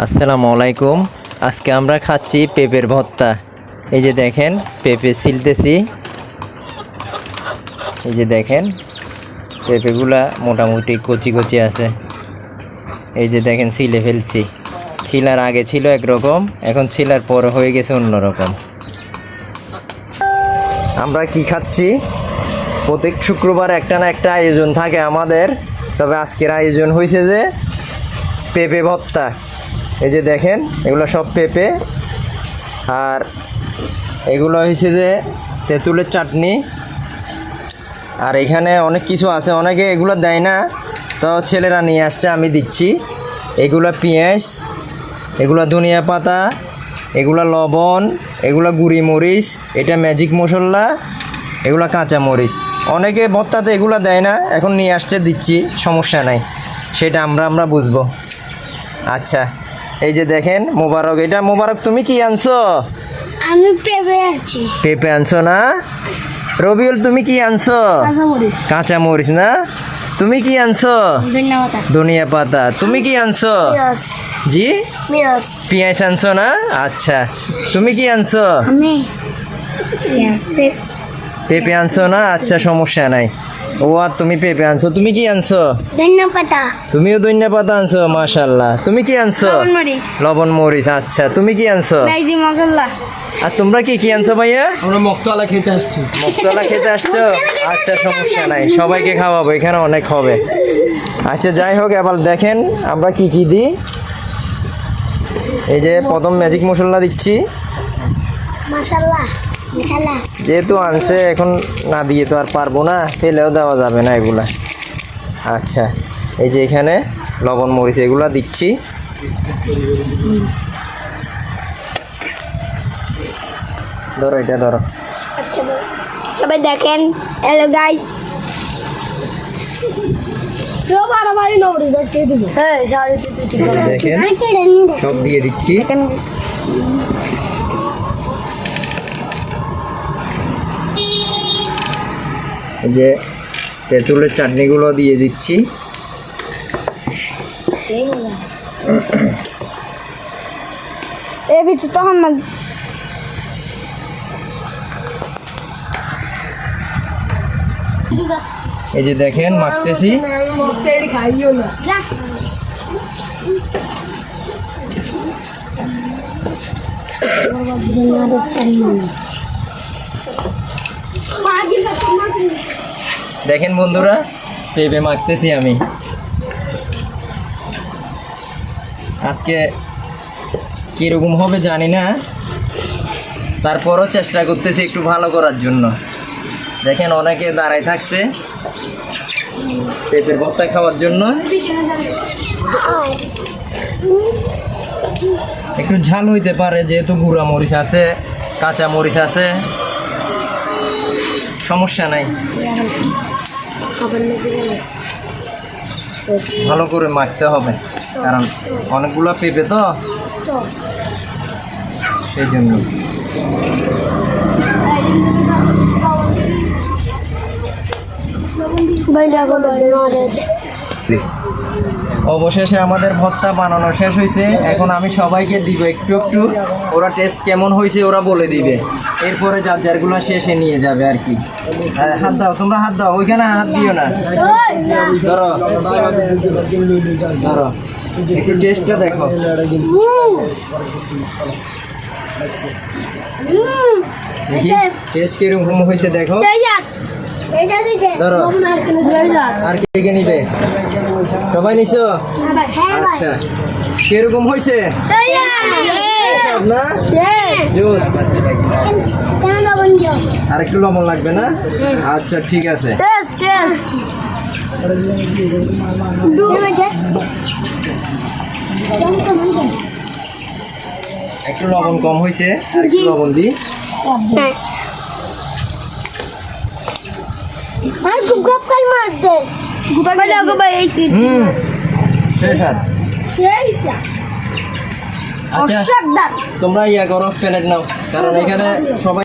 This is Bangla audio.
আসসালামু আলাইকুম। আজকে আমরা খাচ্ছি পেঁপের ভর্তা। এই যে দেখেন, পেঁপে ছিলতেছি। এই যে দেখেন, পেঁপেগুলা মোটামুটি কচি কচি আছে। এই যে দেখেন, ছিলে ফেলছি। ছিলার আগে ছিল একরকম, এখন ছিলার পর হয়ে গেছে অন্যরকম। আমরা কি খাচ্ছি? প্রত্যেক শুক্রবার একটা না একটা আয়োজন থাকে আমাদের। তবে আজকের আয়োজন হয়েছে যে পেঁপে ভর্তা। এই যে দেখেন, এগুলো সব পেঁপে। আর এগুলো হয়েছে যে তেঁতুলের চাটনি। আর এখানে অনেক কিছু আছে, অনেকে এগুলো দেয় না। তো ছেলেরা নিয়ে আসছে, আমি দিচ্ছি। এগুলো পেঁয়াজ, এগুলো ধনিয়া পাতা, এগুলো লবণ, এগুলো গুঁড়ি মরিচ, এটা ম্যাজিক মশলা, এগুলো কাঁচা মরিচ। অনেকে ভর্তাতে এগুলো দেয় না, এখন নিয়ে আসছে, দিচ্ছি, সমস্যা নাই। সেটা আমরা আমরা বুঝব। আচ্ছা। এই যে দেখেন মোবারক এটা মোবারক তুমি কি আনছো? আমি পেঁপে আছি পেঁপে আনছো না? রবিউল তুমি কি আনছো? কাঁচা মরিচ না? তুমি কি আনছো? ধনিয়া পাতা। তুমি কি আনছো? জি? পেঁয়াজ। আনছো না? আচ্ছা। তুমি কি আনছো? পেঁপে আনছো না? আচ্ছা সমস্যা নাই। ও আর তুমি পেঁপে আনছো। তুমি কি আনছো? ধন্যবাদ তুমিও ধনিয়া পাতা আনছো মাশাল্লাহ তুমি কি আনছো? লবণ মরিচ। আচ্ছা। তুমি কি আনছো? আর তোমরা কি কি আনছো ভাইয়া? আমরা মক্তলা খেতে আসছি। মুক্তলা খেতে আসছো? আচ্ছা সমস্যা নাই। সবাইকে খাওয়াবো এখানে অনেক হবে। আচ্ছা যাই হোক এবার দেখেন আমরা কি কি দিই। এই যে প্রথম ম্যাজিক মশলা দিচ্ছি। মশলা যেহেতু আনছে এখন না দিয়ে তো আর পারব না ফেলেও দেওয়া যাবে না এগুলা। আচ্ছা এই যে এখানে লবণ মরিচ এগুলা দিচ্ছি। ধরো এটা ধরো। আচ্ছা সবাই দেখেন হ্যালো গাইস হ্যাঁ দেখেন সব দিয়ে দিচ্ছি। এই যে তেঁতুলের চাটনিগুলো দিয়ে দিচ্ছি। এ বিচু তখন না। এই যে দেখেন মাখতেছি। দেখেন বন্ধুরা, পেঁপে মাখতেছি আমি। আজকে কীরকম হবে জানি না। তারপরও চেষ্টা করতেছি একটু ভালো করার জন্য। দেখেন অনেকে দাঁড়ায় থাকছে পেঁপের ভর্তা খাওয়ার জন্য। একটু ঝাল হইতে পারে, যেহেতু গুঁড়া মরিচ আছে, কাঁচা মরিচ আছে। সমস্যা নাই। ভালো করে মাখতে হবে কারণ অনেকগুলো পেঁপে তো। সেই জন্য। অবশেষে আমাদের ভর্তা বানানো শেষ হয়েছে এখন আমি সবাইকে দিব একটু একটু। ওরা টেস্ট কেমন হয়েছে ওরা বলে দিবে। এরপরে যার যারগুলো শেষে নিয়ে যাবে আর কি। হ্যাঁ, হাত দাও তোমরা হাত দাও ওইখানে হাত দিও না। ধরো ধরো একটু টেস্টটা দেখো। দেখি টেস্ট কীরকম হয়েছে দেখো। ধরো। আর কে কে নিবে? সবাই নিছো? আচ্ছা। কীরকম হয়েছে? না? জুস। আর একটু লবণ লাগবে না? আচ্ছা ঠিক আছে। Taste taste. একটু লবণ কম হয়েছে আর একটু লবণ দিই। আর গোপাল গোপাল এই কি? হুম সেই স্বাদ আচ্ছা তোমরা ইয়া করো প্লেট নাও। কারণ এখানে সবাই